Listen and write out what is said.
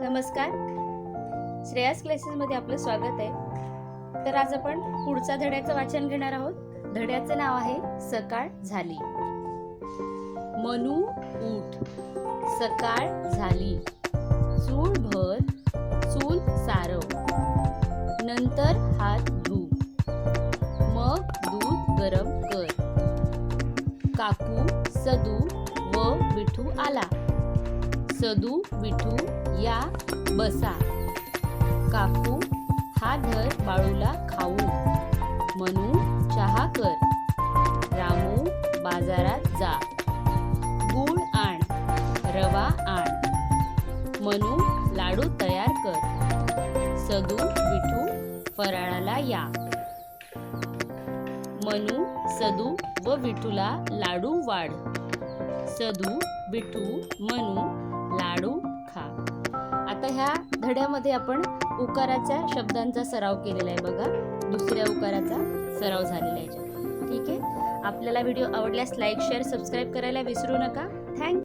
नमस्कार. श्रेयास क्लासेसमध्ये आपलं स्वागत आहे. तर आज आपण पुढच्या धड्याचं वाचन घेणार आहोत. धड्याचं नाव आहे सकाळ झाली. मनू उठ सकाळ झाली. चूळ भर चूल सारव. नंतर हात धू. मग दूध गरम कर. काकू सदू व विठू आला. सदू विठू या बसा काकू हा धर बाळूला खाऊ. मनू चहा कर. रामू बाजारात जा. गूळ आण. रवा आण. मनू लाडू तयार कर. सदू विठू फराळाला या. मनू सदू व विठूला लाडू वाढ. सदू विठू मनू लाडू खा. ह्या धड्यामध्ये आपण उकाराच्या शब्दांचा सराव केलेला आहे बघा. दुसऱ्या उकाराचा सराव झालेला आहे. ठीक आहे? आपल्याला व्हिडिओ आवडल्यास लाईक शेअर सबस्क्राईब करायला विसरू नका. थँक